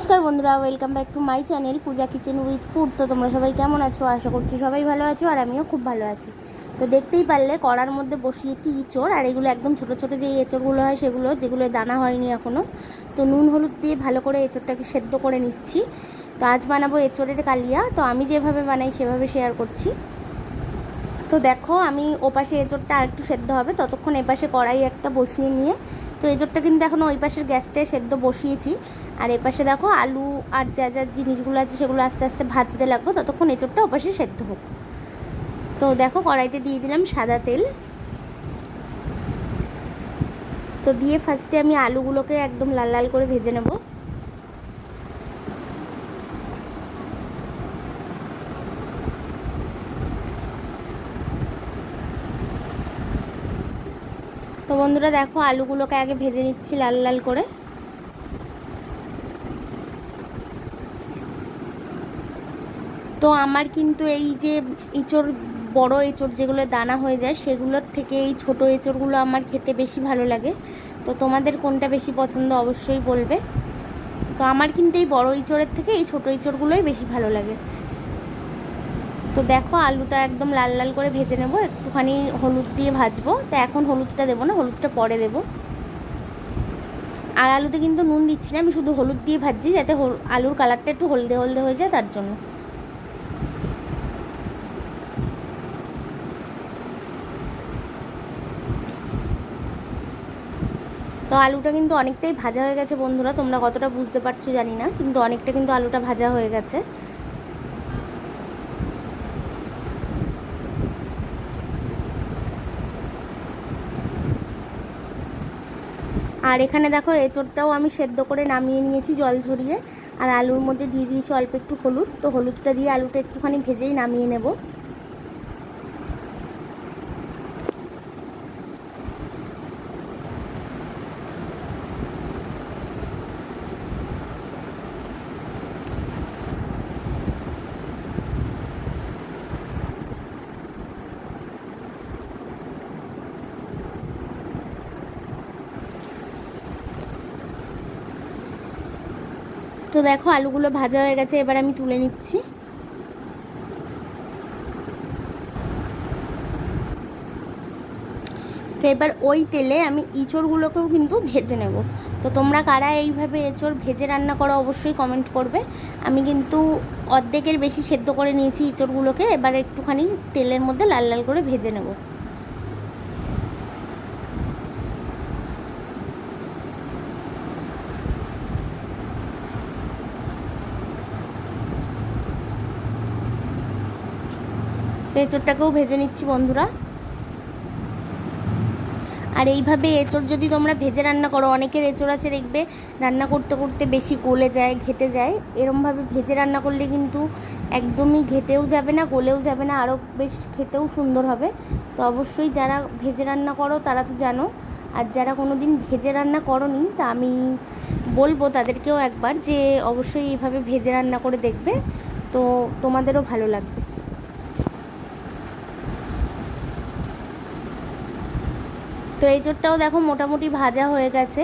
নমস্কার বন্ধুরা welcome back to my channel Puja kitchen with food তো তোমরা সবাই কেমন আছো? আশা করছি সবাই ভালো আছো আর আমিও খুব ভালো আছি। তো দেখতেই পারলে কড়ার মধ্যে বসিয়েছি ইঁচড়, আর এগুলো একদম ছোট ছোট যে এঁচড়গুলো হয় সেগুলো, যেগুলো দানা হয়নি এখনও তো নুন হলুদ দিয়ে ভালো করে এঁচড়টাকে সেদ্ধ করে নিচ্ছি। তো আজ বানাবো এঁচড়ের কালিয়া। তো আমি যেভাবে বানাই সেভাবে শেয়ার করছি। তো দেখো, আমি ওপাশে এঁচড়টা আর একটু সেদ্ধ হবে। ততক্ষণ এপাশে কড়াই একটা বসিয়ে নিয়ে, তো এঁচড়টা কিন্তু এখনও ওই পাশের গ্যাসটায় সেদ্ধ বসিয়েছি। আর এপাশে দেখো আলু আর যা যা জিনিসগুলো আছে সেগুলো আস্তে আস্তে ভাজতে লাগবো, ততক্ষণ এঁচড়টা ওপাশে সেদ্ধ হোক। তো দেখো কড়াইতে দিয়ে দিলাম সাদা তেল। তো দিয়ে ফার্স্টে আমি আলুগুলোকে একদম লাল লাল করে ভেজে নেব। তো বন্ধুরা দেখো আলুগুলোকে আগে ভেজে নিচ্ছি লাল লাল করে। তো আমার কিন্তু এই যে ইঁচড় বড় এঁচড় যেগুলো দানা হয়ে যায়, সেগুলোর থেকে এই ছোট এঁচড়গুলো আমার খেতে বেশি ভালো লাগে। তো তোমাদের কোনটা বেশি পছন্দ অবশ্যই বলবে। তো আমার কিন্তু এই বড় ইঁচড়ের থেকে এই ছোট ইঁচড়গুলোই বেশি ভালো লাগে। তো দেখো আলুটা একদম লাল লাল করে ভেজে নেব, একটুখানি হলুদ দিয়ে ভাজবো। তো এখন হলুদটা দেবো না, হলুদটা পরে দেবো। আর আলুতে কিন্তু নুন দিচ্ছি না, আমি শুধু হলুদ দিয়ে ভাজছি যাতে আলুর কালারটা একটু হলদে হলদে হয়ে যায় তার জন্য। তো আলুটা কিন্তু অনেকটাই ভাজা হয়ে গেছে বন্ধুরা, তোমরা কতটা বুঝতে পারছ জানি না, কিন্তু অনেকটা কিন্তু আলুটা ভাজা হয়ে গেছে। আর এখানে দেখো এঁচড়টাও আমি সেদ্ধ করে নামিয়ে নিয়েছি জল ঝরিয়ে, আর আলুর মধ্যে দিয়ে দিয়েছি অল্প একটু হলুদ, তো হলুদটা দিয়ে আলুটা একটুখানি ভেজেই নামিয়ে নেব। তো দেখো, আলুগুলো ভাজা হয়ে গেছে, এবার আমি তুলে নিচ্ছি। তো এবার ওই তেলে আমি ইঁচড়গুলোকেও কিন্তু ভেজে নেব। তো তোমরা কারা এইভাবে এঁচড় ভেজে রান্না করো অবশ্যই কমেন্ট করবে। আমি কিন্তু অর্ধেকের বেশি সেদ্ধ করে নিয়েছি ইঁচড়গুলোকে, এবার একটুখানি তেলের মধ্যে লাল লাল করে ভেজে নেব। এঁচড়টাকেও ভেজে নিচ্ছি বন্ধুরা। আর এইভাবে এঁচড় যদি তোমরা ভেজে রান্না করো, অনেকের এঁচড় আছে দেখবে, রান্না করতে করতে বেশি গলে যায়, ঘেটে যায়। এরমভাবে ভেজে রান্না করলে কিন্তু একদমই ঘেটেও যাবে না, গলেও যাবে না, আরও বেশ খেতেও সুন্দর হবে। তো অবশ্যই যারা ভেজে রান্না করো, তারা তো জানো। আর যারা কোনো দিন ভেজে রান্না করনি, তা আমি বলব তাদেরকেও একবার যে অবশ্যই এইভাবে ভেজে রান্না করে দেখবে। তো তোমাদেরও ভালো লাগবে। তো এই চোরটাও দেখো মোটামুটি ভাজা হয়ে গেছে।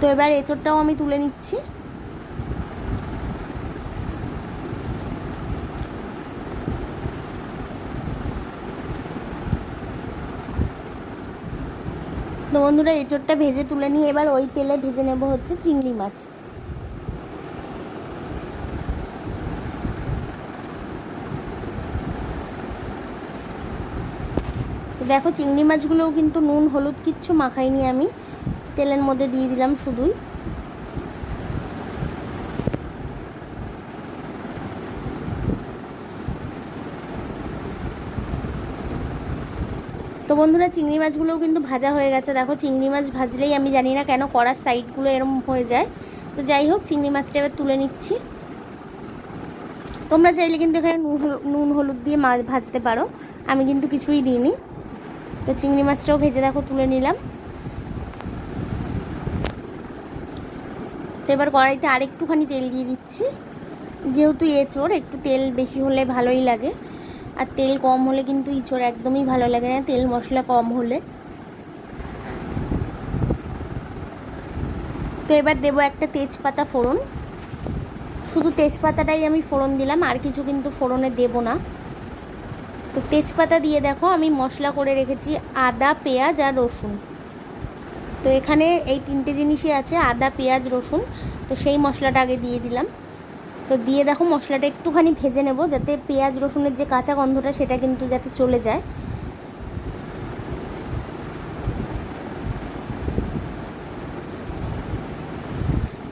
তো এবার এঁচোড়টাও আমি তুলে নিচ্ছি। তো বন্ধুরা এঁচোড়টা ভেজে তুলে নিয়ে এবার ওই তেলে ভেজে নেব হচ্ছে চিংড়ি মাছ। দেখো, চিংড়ি মাছগুলোও কিন্তু নুন, হলুদ কিচ্ছু মাখাইনি আমি। তেলের মধ্যে দিয়ে দিলাম শুধুই। তো বন্ধুরা, চিংড়ি মাছগুলোও কিন্তু ভাজা হয়ে গেছে। দেখো, চিংড়ি মাছ ভাজলেই আমি জানি না কেন কড়ার সাইডগুলো এরম হয়ে যায়। তো যাই হোক, চিংড়ি মাছটা এবার তুলে নিচ্ছি। তোমরা চাইলে কিন্তু এখানে নুন হলুদ দিয়ে মাছ ভাজতে পারো। আমি কিন্তু কিছুই দিইনি। তো চিংড়ি মাছটাও ভেজে দেখো, তুলে নিলাম। তো এবার কড়াইতে আরেকটুখানি তেল দিয়ে দিচ্ছি। যেহেতু এঁচোড় একটু তেল বেশি হলে ভালোই লাগে। আর তেল কম হলে কিন্তু ইঁচড় একদমই ভালো লাগে না, তেল মশলা কম হলে। তো এবার দেবো একটা তেজপাতা ফোড়ন। শুধু তেজপাতাটাই আমি ফোড়ন দিলাম, আর কিছু কিন্তু ফোড়নে দেব না। তো তেজপাতা দিয়ে দেখো, আমি মশলা করে রেখেছি আদা, পেঁয়াজ আর রসুন। তো এখানে এই তিনটে জিনিসই আছে, আদা, পেঁয়াজ, রসুন। তো সেই মশলাটা আগে দিয়ে দিলাম। তো দিয়ে দেখো, মশলাটা একটুখানি ভেজে নেব যাতে পেঁয়াজ, রসুনের যে কাঁচা গন্ধটা, সেটা কিন্তু যাতে চলে যায়।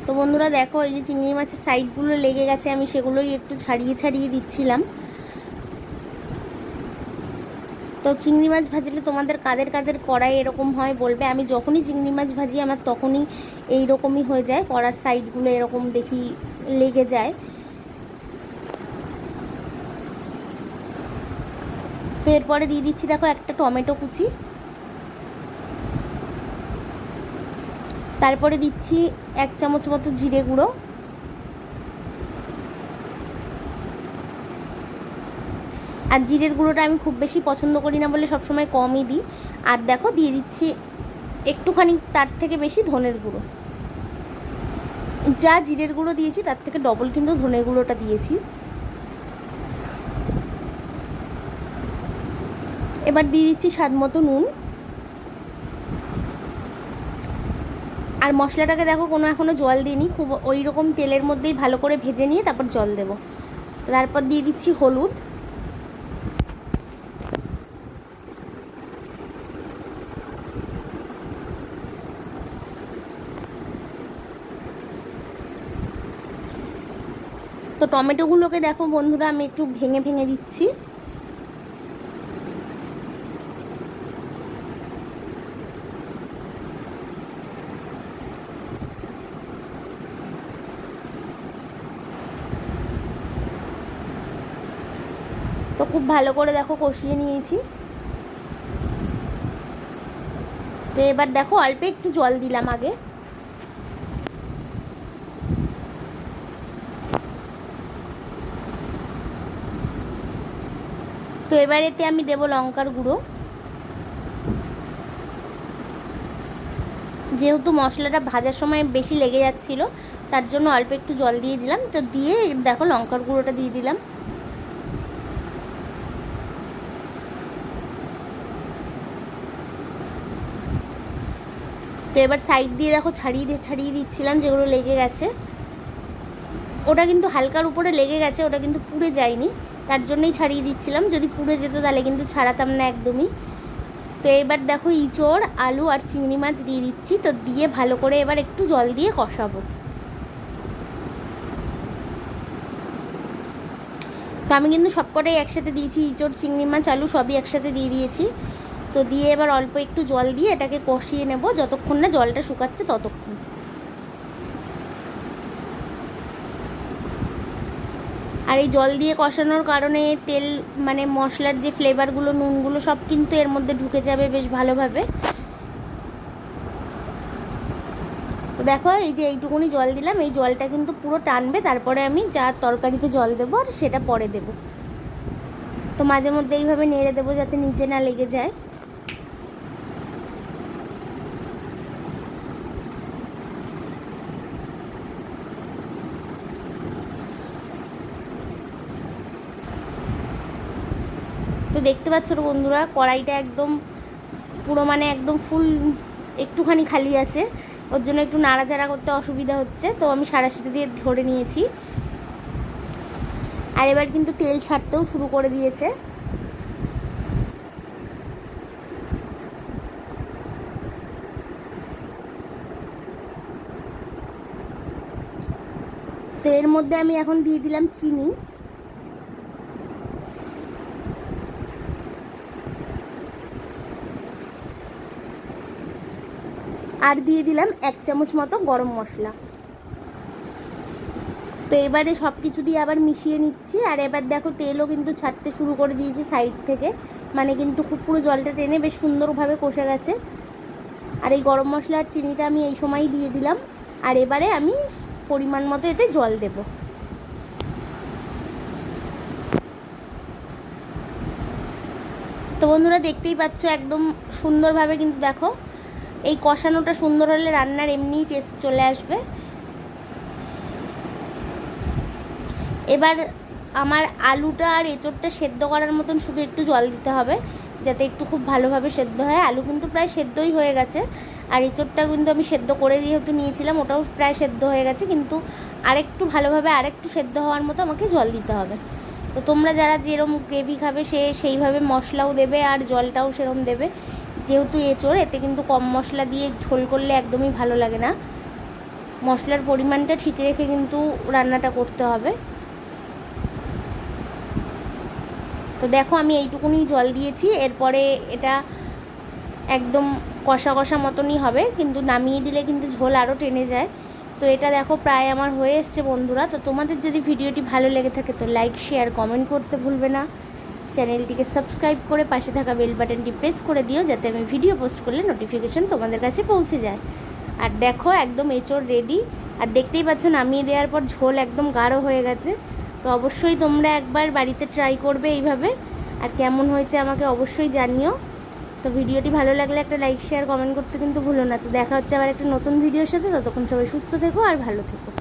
তো বন্ধুরা দেখো, এই যে চিংড়ি মাছের সাইডগুলো লেগে গেছে, আমি সেগুলোই একটু ছাড়িয়ে ছাড়িয়ে দিচ্ছিলাম। তো চিংড়ি মাছ ভাজলে তোমাদের কাদের কাদের কড়াই এরকম হয় বলবে? আমি যখনই চিংড়ি মাছ ভাজি, আমার তখনই এই রকমই হয়ে যায়। কড়ার সাইডগুলো এরকম দেখি লেগে যায়। তো এরপরে দিয়ে দিচ্ছি, দেখো, একটা টমেটো কুচি। তারপরে দিচ্ছি এক চামচ মতো জিরে গুঁড়ো। আর জিরের গুঁড়োটা আমি খুব বেশি পছন্দ করি না বলে সবসময় কমই দিই। আর দেখো, দিয়ে দিচ্ছি একটুখানি তার থেকে বেশি ধনের গুঁড়ো। যা জিরের গুঁড়ো দিয়েছি, তার থেকে ডবল কিন্তু ধনের গুঁড়োটা দিয়েছি। এবার দিয়ে দিচ্ছি স্বাদ মতো নুন। আর মশলাটাকে দেখো, কোনো এখনও জল দিইনি। খুব ওই রকম তেলের মধ্যেই ভালো করে ভেজে নিয়ে তারপর জল দেবো। তারপর দিয়ে দিচ্ছি হলুদ। তো টমেটোগুলোকে দেখো বন্ধুরা, আমি একটু ভেঙে ভেঙে দিচ্ছি। তো খুব ভালো করে দেখো কষিয়ে নিয়েছি। তো এবার দেখো অল্প একটু জল দিলাম আগে। এবার এতে আমি দেবো লঙ্কার গুঁড়ো। যেহেতু মশলাটা ভাজার সময় বেশি লেগে যাচ্ছিল, তার জন্য অল্প একটু জল দিয়ে দিলাম। তো দিয়ে দেখো লঙ্কার গুঁড়োটা দিয়ে দিলাম। তো এবার সাইড দিয়ে দেখো ছাড়িয়ে দিয়ে, ছাড়িয়ে দিচ্ছিলাম যেগুলো লেগে গেছে। ওটা কিন্তু হালকার উপরে লেগে গেছে, ওটা কিন্তু পুড়ে যায়নি। তার জন্যই ছাড়িয়ে দিচ্ছিলাম। যদি পুড়ে যেত তাহলে কিন্তু ছাড়াতাম না একদমই। তো এবার দেখো ইঁচড়, আলু আর চিংড়ি মাছ দিয়ে দিচ্ছি। তো দিয়ে ভালো করে এবার একটু জল দিয়ে কষাবো। তো আমি কিন্তু সবকটাই একসাথে দিয়েছি। ইঁচড়, চিংড়ি মাছ, আলু সবই একসাথে দিয়ে দিয়েছি। তো দিয়ে এবার অল্প একটু জল দিয়ে এটাকে কষিয়ে নেব। যতক্ষণ না জলটা শুকাচ্ছে ততক্ষণ। আর এই জল দিয়ে কষানোর কারণে তেল মানে মশলার যে ফ্লেভারগুলো, নুনগুলো, সব কিন্তু এর মধ্যে ঢুকে যাবে বেশ ভালোভাবে। তো দেখো, এই যে এইটুকুনি জল দিলাম, এই জলটা কিন্তু পুরো টানবে, তারপরে আমি যা তরকারিতে জল দেবো আর সেটা পরে দেব। তো মাঝে মধ্যে এইভাবে নেড়ে দেবো যাতে নিচে না লেগে যায়। তো দেখতে পাচ্ছ বন্ধুরা, কড়াইটা একদম পুরো মানে একদম ফুল একটুখানি খালি আছে। ওর জন্য একটু নাড়াচাড়া করতে অসুবিধা হচ্ছে, তো আমি সারাশিটি দিয়ে ধরে নিয়েছি। আর এবার কিন্তু তেল ছাড়তেও শুরু করে দিয়েছে। তো এর মধ্যে আমি এখন দিয়ে দিলাম চিনি। আর দিয়ে দিলাম এক চামচ মতো গরম মশলা। তো এবারে সব কিছু দিয়ে আবার মিশিয়ে নিচ্ছি। আর এবার দেখো তেলও কিন্তু ছাড়তে শুরু করে দিয়েছি সাইড থেকে। মানে কিন্তু খুব পুরো জলটা টেনে বেশ সুন্দরভাবে কষে গেছে। আর এই গরম মশলা আর চিনিটা আমি এই সময়ই দিয়ে দিলাম। আর এবারে আমি পরিমাণ মতো এতে জল দেব। তো বন্ধুরা দেখতেই পাচ্ছ একদম সুন্দরভাবে কিন্তু দেখো এই কষানোটা সুন্দর হলে রান্নার এমনিই টেস্ট চলে আসবে। এবার আমার আলুটা আর এঁচোড়টা সেদ্ধ করার মতন শুধু একটু জল দিতে হবে, যাতে একটু খুব ভালোভাবে সেদ্ধ হয়। আলু কিন্তু প্রায় সেদ্ধই হয়ে গেছে। আর এঁচোড়টা কিন্তু আমি সেদ্ধ করে যেহেতু নিয়েছিলাম, ওটাও প্রায় সেদ্ধ হয়ে গেছে। কিন্তু আরেকটু ভালোভাবে আরেকটু সেদ্ধ হওয়ার মতো আমাকে জল দিতে হবে। তো তোমরা যারা যেরম গ্রেভি খাবে সে সেইভাবে মশলাও দেবে আর জলটাও সেরম দেবে। যেহেতু এঁচোড় এতে কিন্তু কম মশলা দিয়ে ঝোল করলে একদমই ভালো লাগে না। মশলার পরিমাণটা ঠিক রেখে কিন্তু রান্নাটা করতে হবে। তো দেখো, আমি এইটুকুনি জল দিয়েছি। এরপরে এটা একদম কষা কষা মতনই হবে, কিন্তু নামিয়ে দিলে কিন্তু ঝোল আরও টেনে যায়। তো এটা দেখো, প্রায় আমার হয়ে এসছে বন্ধুরা। তো তোমাদের যদি ভিডিওটি ভালো লেগে থাকে, তো লাইক শেয়ার কমেন্ট করতে ভুলবে না। চ্যানেলটিকে সাবস্ক্রাইব করে পাশে থাকা বেল বাটনটি প্রেস করে দিও যাতে আমি ভিডিও পোস্ট করলে নোটিফিকেশান তোমাদের কাছে পৌঁছে যায়। আর দেখো, একদম এঁচোড় রেডি আর দেখতেই পাচ্ছ, নামিয়ে দেওয়ার পর ঝোল একদম গাঢ় হয়ে গেছে। তো অবশ্যই তোমরা একবার বাড়িতে ট্রাই করবে এইভাবে। আর কেমন হয়েছে আমাকে অবশ্যই জানিও। তো ভিডিওটি ভালো লাগলে একটা লাইক শেয়ার কমেন্ট করতে কিন্তু ভুলো না। তো দেখা হচ্ছে আবার একটা নতুন ভিডিওর সাথে। ততক্ষণ সবাই সুস্থ থেকো আর ভালো থেকো।